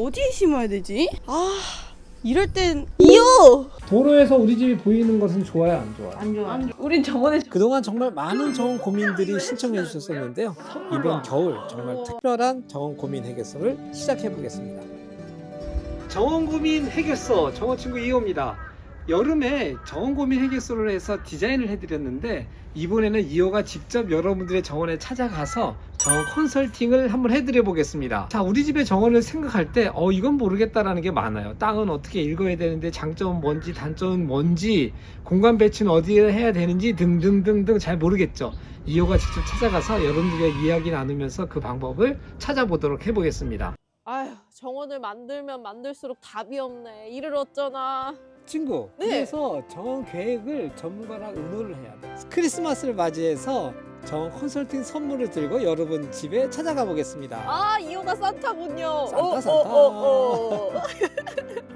어디에 심어야 되지? 아 이럴 땐 이요. 도로에서 우리 집이 보이는 것은 좋아요, 안 좋아요? 안 좋아. 우린 저번에 그동안 정말 많은 정원 고민들이 신청해 주셨었는데요. 이번 겨울 정말 특별한 정원 고민 해결서를 시작해 보겠습니다. 정원 고민 해결서 정원 친구 2호입니다. 여름에 정원 고민 해결서를 해서 디자인을 해드렸는데 이번에는 2호가 직접 여러분들의 정원에 찾아가서 정원 컨설팅을 한번 해드려 보겠습니다. 자, 우리 집의 정원을 생각할 때, 어, 이건 모르겠다라는 게 많아요. 땅은 어떻게 읽어야 되는데, 장점은 뭔지, 단점은 뭔지, 공간 배치는 어디에 해야 되는지 등등등등 잘 모르겠죠. 2호가 직접 찾아가서 여러분들의 이야기 나누면서 그 방법을 찾아보도록 해보겠습니다. 아휴 정원을 만들면 만들수록 답이 없네 일을 어쩌나 친구, 네. 그래서 정원 계획을 전문가랑 의논을 해야 돼. 크리스마스를 맞이해서 정원 컨설팅 선물을 들고 여러분 집에 찾아가 보겠습니다. 아 이호가 산타군요 산타, 어, 산타. 어, 어, 어.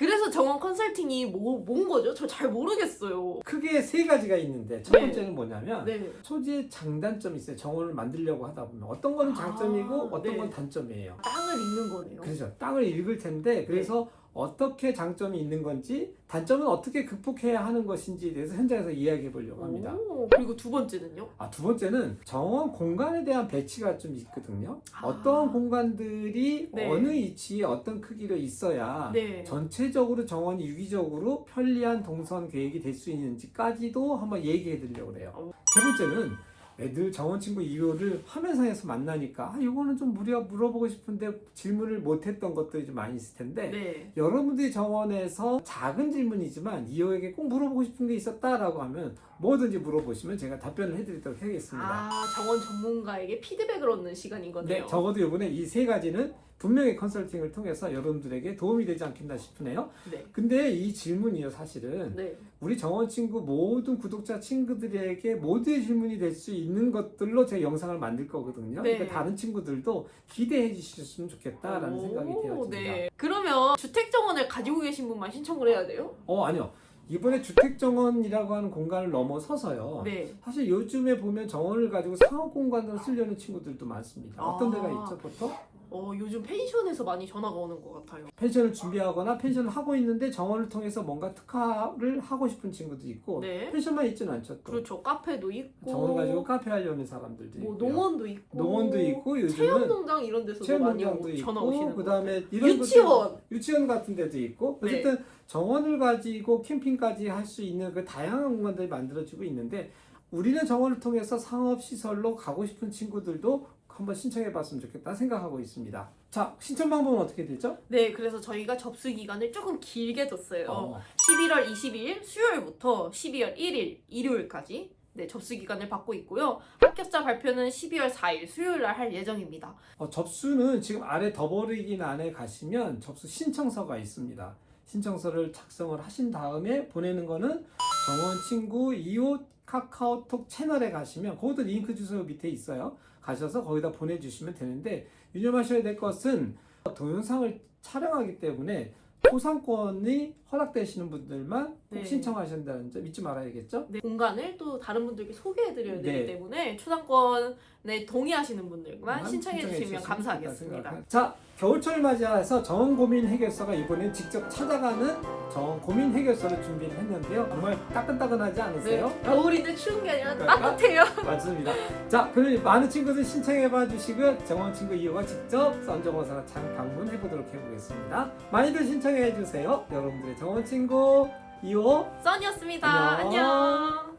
그래서 정원 컨설팅이 뭐, 뭔 거죠? 저 잘 모르겠어요 크게 세 가지가 있는데 첫 네. 번째는 뭐냐면 네 소지의 장단점이 있어요. 정원을 만들려고 하다 보면 어떤 건 장점이고 아, 어떤 네. 건 단점이에요. 땅을 읽는 거네요 그렇죠. 땅을 읽을 텐데 그래서 어떻게 장점이 있는 건지 단점은 어떻게 극복해야 하는 것인지에 대해서 현장에서 이야기해 보려고 합니다. 오, 그리고 두 번째는요? 아, 두 번째는 정원 공간에 대한 배치가 좀 있거든요. 아. 어떤 공간들이 네. 어느 위치에 어떤 크기로 있어야 네 전체적으로 정원이 유기적으로 편리한 동선 계획이 될 수 있는지까지도 한번 얘기해 드리려고 해요. 어. 세 번째는 애들 정원 친구 이호를 화면상에서 만나니까 아, 이거는 좀 무려 물어보고 싶은데 질문을 못했던 것들이 좀 많이 있을 텐데 네. 여러분들이 정원에서 작은 질문이지만 이호에게 꼭 물어보고 싶은 게 있었다라고 하면 뭐든지 물어보시면 제가 답변을 해드리도록 하겠습니다. 아 정원 전문가에게 피드백을 얻는 시간인 거네요 네, 적어도 이번에 이 세 가지는 분명히 컨설팅을 통해서 여러분들에게 도움이 되지 않겠나 싶으네요. 네. 근데 이 질문이요, 사실은 네. 우리 정원 친구 모든 구독자 친구들에게 모두의 질문이 될 수 있는 것들로 제가 영상을 만들 거거든요. 네. 그러니까 다른 친구들도 기대해 주셨으면 좋겠다라는 오, 생각이 되어집니다. 네. 그러면 주택 정원을 가지고 계신 분만 신청을 해야 돼요? 어, 아니요. 이번에 주택 정원이라고 하는 공간을 넘어서서요. 네. 사실 요즘에 보면 정원을 가지고 상업 공간으로 쓰려는 친구들도 많습니다. 어떤 아. 데가 있죠, 보통? 어, 요즘 펜션에서 많이 전화가 오는 것 같아요. 펜션을 준비하거나 펜션을 하고 있는데 정원을 통해서 뭔가 특화를 하고 싶은 친구도 있고 네. 펜션만 있지는 않죠. 또. 그렇죠. 카페도 있고. 정원을 가지고 카페 하려는 사람들도 뭐 있고요. 농원도 있고. 농원도 있고 요즘은 체험농장 이런 데서도 많이 체험농장도 오- 전화 오시는 있고 것 그다음에 같아요. 이런 유치원. 것들- 유치원 같은 데도 있고 네. 어쨌든 정원을 가지고 캠핑까지 할 수 있는 그 다양한 공간들이 만들어지고 있는데 우리는 정원을 통해서 상업 시설로 가고 싶은 친구들도 한번 신청해 봤으면 좋겠다 생각하고 있습니다. 자, 신청 방법은 어떻게 되죠? 네, 그래서 저희가 접수 기간을 조금 길게 뒀어요. 어, 11월 22일 수요일부터 12월 1일 일요일까지 네, 접수 기간을 받고 있고요. 합격자 발표는 12월 4일 수요일 날 할 예정입니다. 어, 접수는 지금 아래 더버리긴 안에 가시면 접수 신청서가 있습니다. 신청서를 작성을 하신 다음에 보내는 거는 정원 친구 2호 카카오톡 채널에 가시면 거기도 링크 주소 밑에 있어요. 가셔서 거기다 보내주시면 되는데 유념하셔야 될 것은 동영상을 촬영하기 때문에 초상권이 허락되시는 분들만 꼭 네. 신청하신다는 점 잊지 말아야겠죠? 네, 공간을 또 다른 분들께 소개해드려야 되기 네. 때문에 초상권 에 동의하시는 분들만 신청해 주시면 감사하겠습니다. 자, 겨울철 맞이해서 정원 고민 해결서가 이번엔 직접 찾아가는 정원 고민 해결서를 준비를 했는데요. 정말 따끈따끈하지 네, 않으세요? 겨울인데 추운 게 아니라 그러니까? 따뜻해요. 맞습니다. 자, 그럼 많은 친구들 신청해봐 주시고요. 정원 친구 이호가 직접 썬정원사랑 장 방문해 보도록 해보겠습니다. 많이들 신청해 주세요. 여러분들의 정원 친구 이호 써니였습니다. 안녕. 안녕.